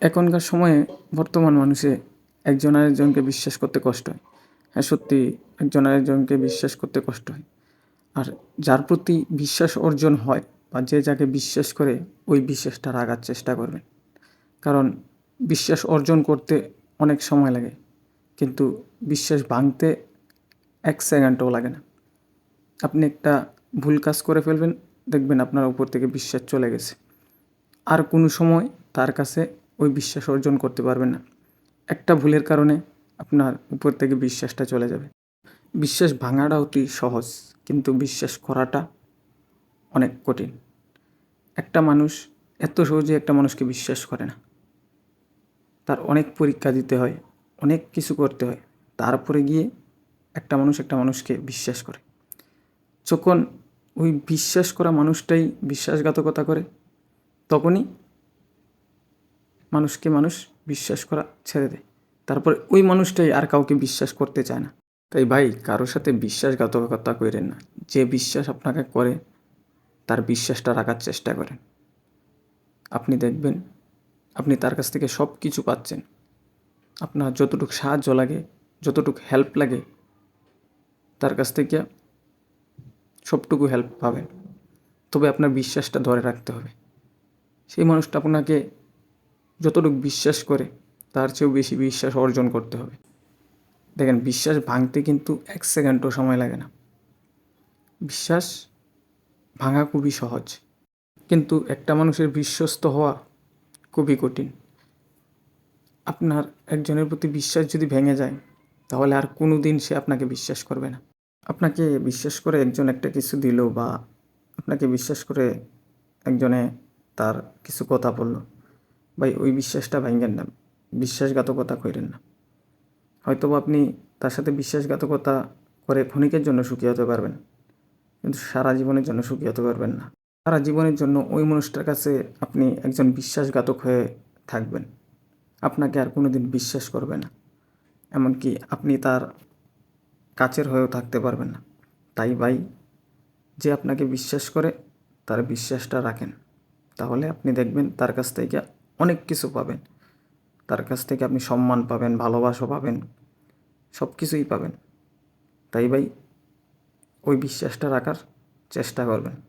এখনকার সময়ে বর্তমান মানুষে একজন আরেকজনকে বিশ্বাস করতে কষ্ট হয়। হ্যাঁ সত্যি একজন আরেকজনকে বিশ্বাস করতে কষ্ট হয়। আর যার প্রতি বিশ্বাস অর্জন হয় বা যে যাকে বিশ্বাস করে, ওই বিশ্বাসটা রাখার চেষ্টা করবেন কারণ বিশ্বাস অর্জন করতে অনেক সময় লাগে, কিন্তু বিশ্বাস ভাঙতে এক সেকেন্ডও লাগে না। আপনি একটা ভুল কাজ করে ফেলবেন, দেখবেন আপনার উপর থেকে বিশ্বাস চলে গেছে। আর কোনো সময় তার কাছে ওই বিশ্বাস অর্জন করতে পারবেন না। একটা ভুলের কারণে আপনার উপর থেকে বিশ্বাসটা চলে যাবে। বিশ্বাস ভাঙাটা অতি সহজ, কিন্তু বিশ্বাস করাটা অনেক কঠিন। একটা মানুষ এত সহজে একটা মানুষকে বিশ্বাস করে না। তার অনেক পরীক্ষা দিতে হয়, অনেক কিছু করতে হয়। তারপরে গিয়ে একটা মানুষ একটা মানুষকে বিশ্বাস করে। যখন ওই বিশ্বাস করা মানুষটাই বিশ্বাসঘাতকতা করে, তখনই মানুষকে মানুষ বিশ্বাস করা ছেড়ে দেয়। তারপরে ওই মানুষটাই আর কাউকে বিশ্বাস করতে চায় না। তাই ভাই, কারোর সাথে বিশ্বাসঘাতকতা করেন না। যে বিশ্বাস আপনাকে করে, তার বিশ্বাসটা রাখার চেষ্টা করেন। আপনি দেখবেন, আপনি তার কাছ থেকে সব কিছু পাচ্ছেন। আপনার যতটুকু সাহায্য লাগে, যতটুকু হেল্প লাগে, তার কাছ থেকে সবটুকু হেল্প পাবেন। তবে আপনার বিশ্বাসটা ধরে রাখতে হবে। সেই মানুষটা আপনাকে যতটুকু বিশ্বাস করে, তার চেয়েও বেশি বিশ্বাস অর্জন করতে হবে। দেখেন, বিশ্বাস ভাঙতে কিন্তু এক সেকেন্ডও সময় লাগে না। বিশ্বাস ভাঙা খুবই সহজ। কিন্তু একটা মানুষের বিশ্বস্ত হওয়া খুবই কঠিন। আপনার একজনের প্রতি বিশ্বাস যদি ভেঙে যায়, তাহলে আর কোনো দিন সে আপনাকে বিশ্বাস করবে না। আপনাকে বিশ্বাস করে একজন একটা কিছু দিল বা আপনাকে বিশ্বাস করে একজনে তার কিছু কথা বলল। ভাই, ওই বিশ্বাসটা ভাঙেন না। বিশ্বাসঘাতকতা করেন না। হয়তো আপনি তার সাথে বিশ্বাসঘাতকতা করে ক্ষণিকের জন্য সুখী হতে পারবেন, কিন্তু সারা জীবনের জন্য সুখী হতে পারবেন না। সারা জীবনের জন্য ওই মানুষটার কাছে আপনি একজন বিশ্বাসঘাতক হয়ে থাকবেন। আপনাকে আর কোনো দিন বিশ্বাস করবে না, এমনকি আপনি তার কাছের হয়েও থাকতে পারবেন না। তাই ভাই, যে আপনাকে বিশ্বাস করে, তার বিশ্বাসটা রাখেন। তাহলে আপনি দেখবেন তার কাছ থেকে অনেক কিছু পাবেন। তার কাছ থেকে আপনি সম্মান পাবেন, ভালোবাসা পাবেন, সব কিছুই পাবেন। তাই ভাই, ওই বিশ্বাসটা রাখার চেষ্টা করবেন।